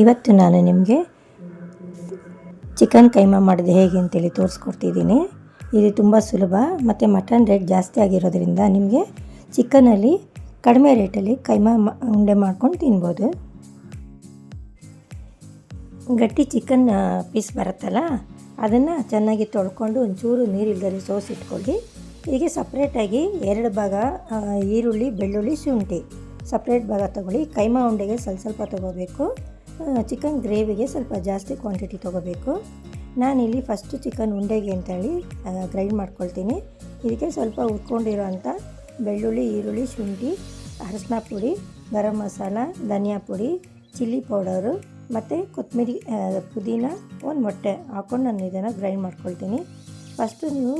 ಇವತ್ತು ನಾನು ನಿಮಗೆ ಚಿಕನ್ ಕೈಮಾ ಮಾಡೋದು ಹೇಗೆ ಅಂತೇಳಿ ತೋರಿಸ್ಕೊಡ್ತಿದ್ದೀನಿ. ಇದು ತುಂಬ ಸುಲಭ ಮತ್ತು ಮಟನ್ ರೇಟ್ ಜಾಸ್ತಿ ಆಗಿರೋದ್ರಿಂದ ನಿಮಗೆ ಚಿಕನಲ್ಲಿ ಕಡಿಮೆ ರೇಟಲ್ಲಿ ಕೈಮಾ ಉಂಡೆ ಮಾಡ್ಕೊಂಡು ತಿನ್ಬೋದು. ಗಟ್ಟಿ ಚಿಕನ್ ಪೀಸ್ ಬರುತ್ತಲ್ಲ, ಅದನ್ನು ಚೆನ್ನಾಗಿ ತೊಳ್ಕೊಂಡು ಒಂಚೂರು ನೀರಿಲ್ದರೆ ಸೋಸಿಟ್ಕೊಳ್ಳಿ. ಹೀಗೆ ಸಪ್ರೇಟಾಗಿ ಎರಡು ಭಾಗ ಈರುಳ್ಳಿ, ಬೆಳ್ಳುಳ್ಳಿ, ಶುಂಠಿ. ಸಪ್ರೇಟ್ ಭಾಗ ತೊಗೊಳ್ಳಿ. ಕೈಮಾ ಉಂಡೆಗೆ ಸ್ವಲ್ಪ ಸ್ವಲ್ಪ ತೊಗೋಬೇಕು. ಚಿಕನ್ ಗ್ರೇವಿಗೆ ಸ್ವಲ್ಪ ಜಾಸ್ತಿ ಕ್ವಾಂಟಿಟಿ ತೊಗೋಬೇಕು. ನಾನಿಲ್ಲಿ ಫಸ್ಟು ಚಿಕನ್ ಉಂಡೆಗೆ ಅಂತೇಳಿ ಗ್ರೈಂಡ್ ಮಾಡ್ಕೊಳ್ತೀನಿ. ಇದಕ್ಕೆ ಸ್ವಲ್ಪ ಉಟ್ಕೊಂಡಿರೋ ಅಂಥ ಬೆಳ್ಳುಳ್ಳಿ, ಈರುಳ್ಳಿ, ಶುಂಠಿ, ಅರಶಿನ ಪುಡಿ, ಗರಂ ಮಸಾಲ, ಧನಿಯಾ ಪುಡಿ ಚಿಲ್ಲಿ ಪೌಡರು ಮತ್ತು ಕೊತ್ತಂಬರಿ ಪುದೀನ ಒಂದು ಮೊಟ್ಟೆ ಹಾಕ್ಕೊಂಡು ನಾನು ಇದನ್ನು ಗ್ರೈಂಡ್ ಮಾಡ್ಕೊಳ್ತೀನಿ. ಫಸ್ಟು ನೀವು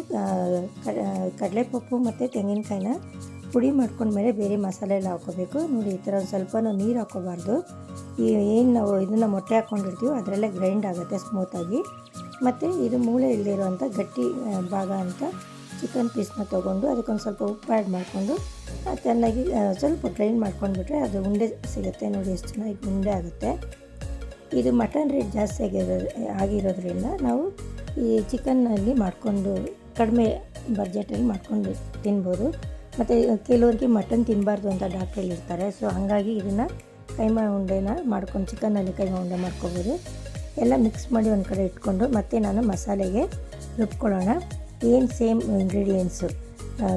ಕಡಲೆಪಪ್ಪು ಮತ್ತು ತೆಂಗಿನಕಾಯಿನ ಪುಡಿ ಮಾಡ್ಕೊಂಡ್ಮೇಲೆ ಬೇರೆ ಮಸಾಲೆ ಎಲ್ಲ ಹಾಕೋಬೇಕು. ನೋಡಿ, ಈ ಥರ ಒಂದು ಸ್ವಲ್ಪ ನೀರು ಹಾಕೋಬಾರ್ದು. ಈ ಏನು ನಾವು ಇದನ್ನು ಮೊಟ್ಟೆ ಹಾಕ್ಕೊಂಡಿರ್ತೀವೋ ಅದರಲ್ಲೇ ಗ್ರೈಂಡ್ ಆಗುತ್ತೆ ಸ್ಮೂತಾಗಿ ಮತ್ತು ಇದು ಮೂಳೆ ಇಲ್ಲದಿರುವಂಥ ಗಟ್ಟಿ ಭಾಗ ಅಂತ ಚಿಕನ್ ಪೀಸ್ನ ತೊಗೊಂಡು ಅದಕ್ಕೊಂದು ಸ್ವಲ್ಪ ಉಪ್ಪು ಆ್ಯಡ್ ಮಾಡಿಕೊಂಡು ಚೆನ್ನಾಗಿ ಸ್ವಲ್ಪ ಗ್ರೈಂಡ್ ಮಾಡ್ಕೊಂಡ್ಬಿಟ್ರೆ ಅದು ಉಂಡೆ ಸಿಗುತ್ತೆ. ನೋಡಿ, ಎಷ್ಟು ಚೆನ್ನಾಗಿ ಉಂಡೆ ಆಗುತ್ತೆ. ಇದು ಮಟನ್ ರೇಟ್ ಜಾಸ್ತಿ ಆಗಿರೋ, ಆಗಿರೋದ್ರಿಂದ ನಾವು ಈ ಚಿಕನ್ನಲ್ಲಿ ಮಾಡಿಕೊಂಡು ಕಡಿಮೆ ಬಜೆಟಲ್ಲಿ ಮಾಡ್ಕೊಂಡು ತಿನ್ಬೋದು. ಮತ್ತು ಕೆಲವರಿಗೆ ಮಟನ್ ತಿನ್ನಬಾರ್ದು ಅಂತ ಡಾಕ್ಟ್ರ್ ಹೇಳಿರ್ತಾರೆ ಸೊ ಹಾಗಾಗಿ ಇದನ್ನು ಕೈಮಾ ಉಂಡೆನ ಮಾಡ್ಕೊಂಡು, ಚಿಕನಲ್ಲಿ ಕೈಮಾ ಉಂಡೆ ಮಾಡ್ಕೊಬೋದು. ಎಲ್ಲ ಮಿಕ್ಸ್ ಮಾಡಿ ಒಂದು ಕಡೆ ಇಟ್ಕೊಂಡು ಮತ್ತೆ ನಾನು ಮಸಾಲೆಗೆ ರುಬ್ಕೊಳ್ಳೋಣ. ಏನು ಸೇಮ್ ಇಂಗ್ರೀಡಿಯೆಂಟ್ಸು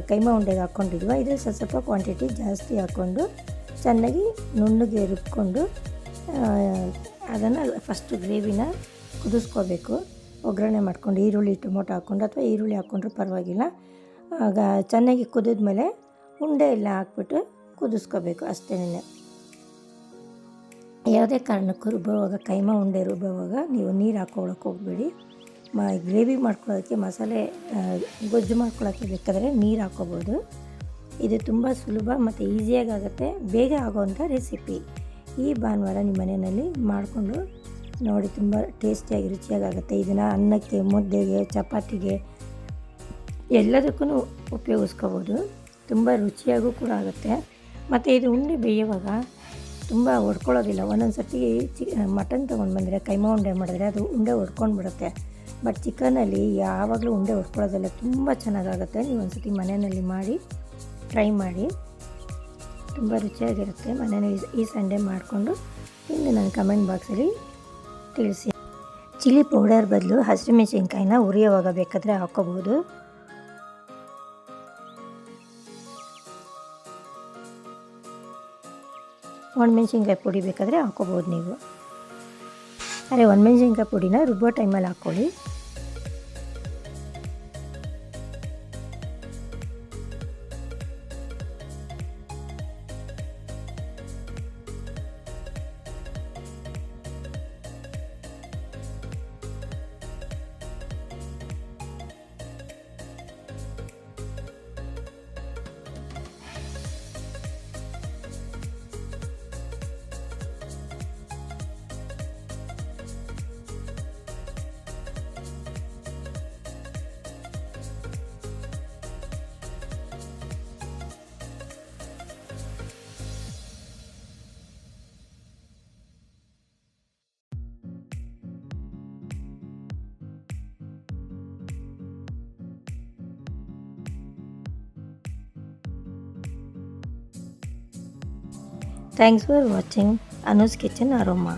ಕೈಮಾ ಉಂಡೆಗೆ ಹಾಕ್ಕೊಂಡಿದ್ವ ಇದು ಸ್ವಲ್ಪ ಸ್ವಲ್ಪ ಕ್ವಾಂಟಿಟಿ ಜಾಸ್ತಿ ಹಾಕ್ಕೊಂಡು ಚೆನ್ನಾಗಿ ನುಣ್ಣಗೆ ರುಬ್ಕೊಂಡು ಅದನ್ನು ಫಸ್ಟು ಗ್ರೇವಿನ ಕುದಿಸ್ಕೋಬೇಕು. ಒಗ್ಗರಣೆ ಮಾಡ್ಕೊಂಡು, ಈರುಳ್ಳಿ, ಟೊಮೊಟೊ ಹಾಕ್ಕೊಂಡು ಅಥವಾ ಈರುಳ್ಳಿ ಹಾಕ್ಕೊಂಡ್ರೂ ಪರವಾಗಿಲ್ಲ. ಆಗ ಚೆನ್ನಾಗಿ ಕುದಿದ ಮೇಲೆ ಉಂಡೆ ಎಲ್ಲ ಹಾಕ್ಬಿಟ್ಟು ಕುದಿಸ್ಕೋಬೇಕು ಅಷ್ಟೇನೆ ಯಾವುದೇ ಕಾರಣಕ್ಕೂ ರುಬ್ಬುವಾಗ ಕೈಮಾ ಉಂಡೆ ರುಬ್ಬುವಾಗ ನೀವು ನೀರು ಹಾಕ್ಕೊಳಕ್ಕೆ ಹೋಗಬೇಡಿ. ಮ, ಗ್ರೇವಿ ಮಾಡ್ಕೊಳ್ಳೋಕ್ಕೆ ಮಸಾಲೆ ಗೊಜ್ಜು ಮಾಡ್ಕೊಳ್ಳೋಕ್ಕೆ ಬೇಕಾದರೆ ನೀರು ಹಾಕ್ಕೋಬೋದು ಇದು ತುಂಬ ಸುಲಭ ಮತ್ತು ಈಸಿಯಾಗಿ ಆಗುತ್ತೆ. ಬೇಗ ಆಗೋವಂಥ ರೆಸಿಪಿ. ಈ ಭಾನುವಾರ ನಿಮ್ಮ ಮನೆಯಲ್ಲಿ ಮಾಡಿಕೊಂಡು ನೋಡಿ, ತುಂಬ ಟೇಸ್ಟಿಯಾಗಿ ರುಚಿಯಾಗುತ್ತೆ ಇದನ್ನು ಅನ್ನಕ್ಕೆ, ಮುದ್ದೆಗೆ, ಚಪಾತಿಗೆ ಎಲ್ಲದಕ್ಕೂ ಉಪಯೋಗಿಸ್ಕೋಬೋದು. ತುಂಬ ರುಚಿಯಾಗೂ ಕೂಡ ಆಗುತ್ತೆ. ಮತ್ತು ಇದು ಉಂಡೆ ಬೇಯುವಾಗ ತುಂಬ ಹೊಡ್ಕೊಳ್ಳೋದಿಲ್ಲ ಒಂದೊಂದು ಸರ್ತಿ ಚಿ ಮಟನ್ ತೊಗೊಂಡು ಬಂದರೆ ಕೈಮಾ ಉಂಡೆ ಮಾಡಿದ್ರೆ ಅದು ಉಂಡೆ ಹೊಡ್ಕೊಂಡು ಬಿಡುತ್ತೆ ಬಟ್ ಚಿಕನಲ್ಲಿ ಯಾವಾಗಲೂ ಉಂಡೆ ಹೊಡ್ಕೊಳ್ಳೋದಿಲ್ಲ ತುಂಬ ಚೆನ್ನಾಗಾಗುತ್ತೆ. ನೀವು ಒಂದು ಸತಿ ಮನೆಯಲ್ಲಿ ಮಾಡಿ ಟ್ರೈ ಮಾಡಿ. ತುಂಬ ರುಚಿಯಾಗಿರುತ್ತೆ. ಮನೆಯಲ್ಲಿ ಈ- ಸಂಡೇ ಮಾಡಿಕೊಂಡು ಇನ್ನು ನನ್ನ ಕಮೆಂಟ್ ಬಾಕ್ಸಲ್ಲಿ ತಿಳಿಸಿ. ಚಿಲ್ಲಿ ಪೌಡರ್ ಬದಲು ಹಸಿಮೆಣಸಿನ್ಕಾಯಿನ ಉರಿಯೋವಾಗ ಬೇಕಾದರೆ ಹಾಕ್ಕೋಬೋದು. ಒಣಮೆಣ್ಸಿನ್ಕಾಯಿ ಪುಡಿ ಬೇಕಾದರೆ ಹಾಕೋಬೋದು ನೀವು. ಅದೇ ಒಣಮೆಣ್ಸಿನ್ಕಾಯಿ ಪುಡಿನ ರುಬ್ಬೋ ಟೈಮಲ್ಲಿ ಹಾಕ್ಕೊಳ್ಳಿ. Thanks for watching Anu's Kitchen Aroma.